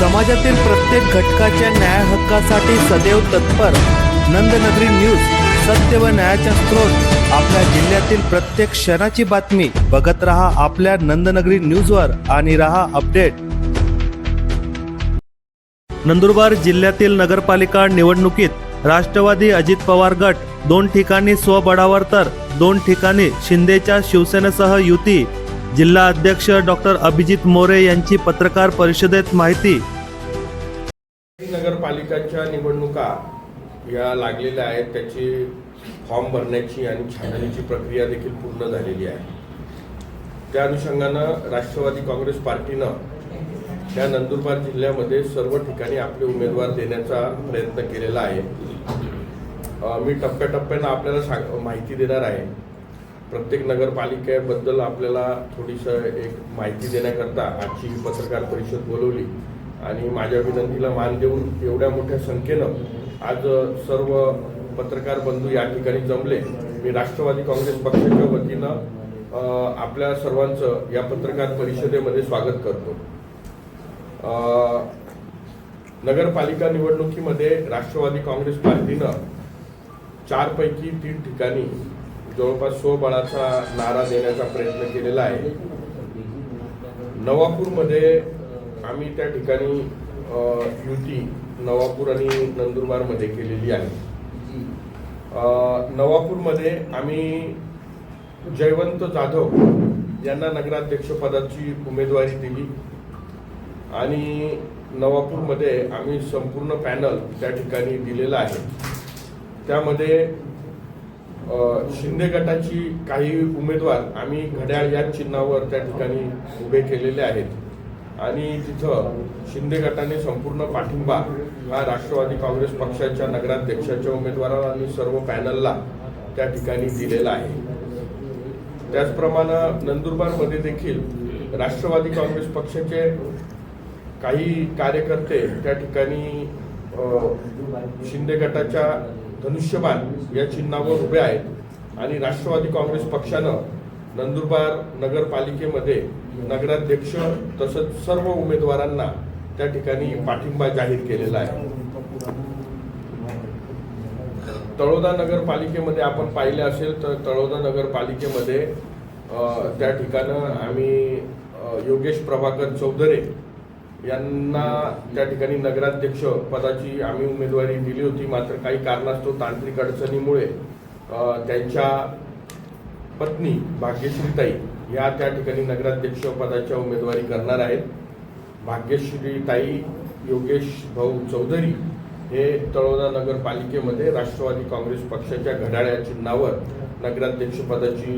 समाजातील प्रत्येक घटकाच्या न्याय हक्कासाठी सदैव तत्पर. नंदनगरी न्यूज सत्य व न्यायाचा स्रोत. आपल्या जिल्ह्यातील प्रत्येक क्षणाची बातमी. बघत रहा आपल्या नंदनगरी न्यूजवर आणि रहा अपडेट. नंदुरबार जिल्ह्यातील नगरपालिका निवडणुकीत राष्ट्रवादी अजित पवार गट दोन ठिकाणी स्वबळावर तर दोन ठिकाणी शिंदेच्या शिवसेनेसह युती. जिल्हा अध्यक्ष डॉक्टर अभिजित मोरे यांची पत्रकार परिषदेत माहिती. नगरपालिकाच्या निवडणुका या लागलेल्या आहेत. त्याची फॉर्म भरण्याची आणि छाननीची प्रक्रिया देखील पूर्ण झालेली आहे. त्या अनुषंगानं राष्ट्रवादी काँग्रेस पार्टीनं त्या नंदुरबार जिल्ह्यामध्ये सर्व ठिकाणी आपले उमेदवार देण्याचा प्रयत्न केलेला आहे. मी टप्प्याटप्प्यानं आपल्याला सांग माहिती देणार आहे. प्रत्येक नगरपालिकेबद्दल आपल्याला थोडीसं एक माहिती देण्याकरता आजची ही पत्रकार परिषद बोलवली. आणि माझ्या विनंतीला मान देऊन एवढ्या मोठ्या संख्येनं आज सर्व पत्रकार बंधू या ठिकाणी जमले. मी राष्ट्रवादी काँग्रेस पक्षाच्या वतीनं आपल्या सर्वांचं या पत्रकार परिषदेमध्ये स्वागत करतो. नगरपालिका निवडणुकीमध्ये राष्ट्रवादी काँग्रेस पार्टीनं चारपैकी तीन ठिकाणी जवळपास स्वबळाचा नारा देण्याचा प्रयत्न केलेला आहे. नवापूरमध्ये आम्ही त्या ठिकाणी युती नवापूर आणि नंदुरबारमध्ये केलेली आहे. नवापूरमध्ये आम्ही जयवंत जाधव यांना नगराध्यक्षपदाची उमेदवारी दिली आणि नवापूरमध्ये आम्ही संपूर्ण पॅनल त्या ठिकाणी दिलेला आहे. त्यामध्ये शिंदे गटाची काही उमेदवार आम्ही घड्याळ या चिन्हावर त्या ठिकाणी उभे केलेले आहेत. आणि तिथं शिंदे गटाने संपूर्ण पाठिंबा हा राष्ट्रवादी काँग्रेस पक्षाच्या नगराध्यक्षाच्या उमेदवाराला आणि सर्व पॅनलला त्या ठिकाणी दिलेला आहे. त्याचप्रमाणे नंदुरबारमध्ये देखील राष्ट्रवादी काँग्रेस पक्षाचे काही कार्यकर्ते त्या ठिकाणी शिंदे गटाच्या धनुष्यबाण या चिन्हावर उभे आहेत. आणि राष्ट्रवादी काँग्रेस पक्षानं नंदुरबार नगरपालिकेमध्ये नगराध्यक्ष तसंच सर्व उमेदवारांना त्या ठिकाणी पाठिंबा जाहीर केलेला आहे. तळोदा नगरपालिकेमध्ये आपण पाहिले असेल तर तळोदा नगरपालिकेमध्ये त्या ठिकाणं आम्ही योगेश प्रभाकर चौधरे यांना त्या ठिकाणी नगराध्यक्ष पदाची आम्ही उमेदवारी दिली होती. मात्र काही कारणास्तव तांत्रिक अडचणीमुळे त्यांच्या पत्नी भाग्यश्रीताई या त्या ठिकाणी नगराध्यक्ष पदाच्या उमेदवारी करणार आहेत. भाग्यश्रीताई योगेश भाऊ चौधरी हे तळोदा नगरपालिकेमध्ये राष्ट्रवादी काँग्रेस पक्षाच्या घड्याळ्या चिन्हावर नगराध्यक्ष पदाची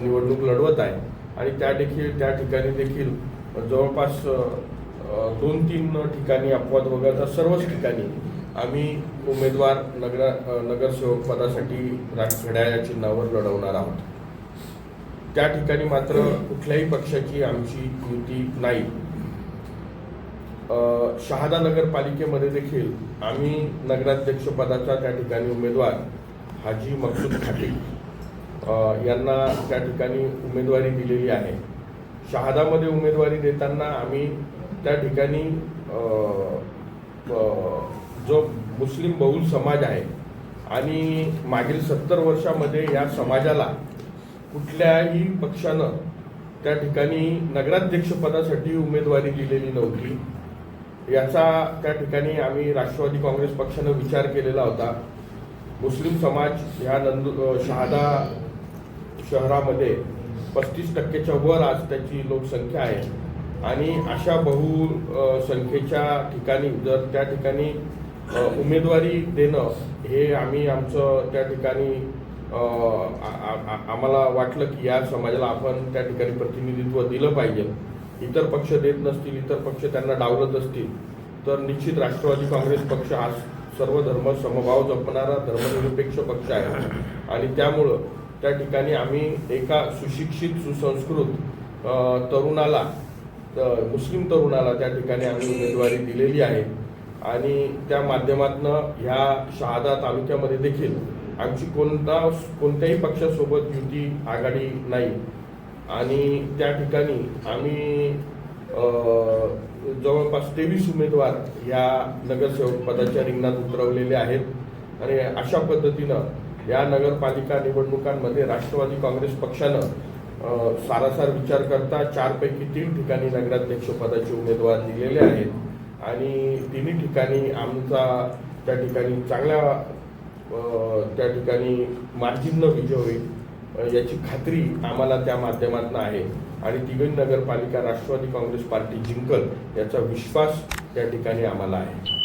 निवडणूक लढवत आहे आणि त्या देखील त्या ठिकाणी देखील जवळपास दोन तीन ठिकाणी अपवाद वगळता सर्वच ठिकाणी आम्ही उमेदवार नगर नगरसेवक पदासाठी घड्याळ्या चिन्हावर लढवणार आहोत. त्या ठिकाणी मात्र कुठल्याही पक्षाची आमची युती नाही. शहादा नगरपालिकेमध्ये देखील आम्ही नगराध्यक्ष पदाचा त्या ठिकाणी उमेदवार हाजी मकसूद खाटे यांना त्या ठिकाणी उमेदवारी दिलेली आहे. शहादामध्ये उमेदवारी देताना आम्ही त्या ठिकाणी जो मुस्लिम बहुल समाज आहे आणि मागील सत्तर वर्षामध्ये या समाजाला कुठल्याही पक्षानं त्या ठिकाणी नगराध्यक्षपदासाठी उमेदवारी दिलेली नव्हती. याचा त्या ठिकाणी आम्ही राष्ट्रवादी काँग्रेस पक्षानं विचार केलेला होता. मुस्लिम समाज ह्या नंदू शहादा शहरामध्ये पस्तीस टक्क्याच्या वर आज त्याची लोकसंख्या आहे. आणि अशा बहु संख्येच्या ठिकाणी जर त्या ठिकाणी उमेदवारी देणं हे आम्ही आमचं त्या ठिकाणी आम्हाला वाटलं की या समाजाला आपण त्या ठिकाणी प्रतिनिधित्व दिलं पाहिजे. इतर पक्ष देत नसतील इतर पक्ष त्यांना डावलत असतील तर निश्चित राष्ट्रवादी काँग्रेस पक्ष हा सर्व धर्म समभाव जपणारा धर्मनिरपेक्ष पक्ष आहे. आणि त्यामुळं त्या ठिकाणी आम्ही एका सुशिक्षित सुसंस्कृत तरुणाला मुस्लिम तरुणाला त्या ठिकाणी आम्ही उमेदवारी दिलेली आहे. आणि त्या माध्यमातनं ह्या शहादा तालुक्यामध्ये देखील आमची कोणता कोणत्याही पक्षासोबत युती आघाडी नाही. आणि त्या ठिकाणी आम्ही जवळपास तेवीस उमेदवार या नगरसेवक पदाच्या रिंगणात उतरवलेले आहेत. आणि अशा पद्धतीनं या नगरपालिका निवडणुकांमध्ये राष्ट्रवादी काँग्रेस पक्षानं सारासार विचार करता चारपैकी तीन ठिकाणी नगराध्यक्षपदाचे उमेदवार दिलेले आहेत. आणि तिन्ही ठिकाणी आमचा त्या ठिकाणी चांगल्या त्या ठिकाणी मार्जिननं विजय होईल याची खात्री आम्हाला त्या माध्यमातून आहे. आणि तिघही नगरपालिका राष्ट्रवादी काँग्रेस पार्टी जिंकल याचा विश्वास त्या ठिकाणी आम्हाला आहे.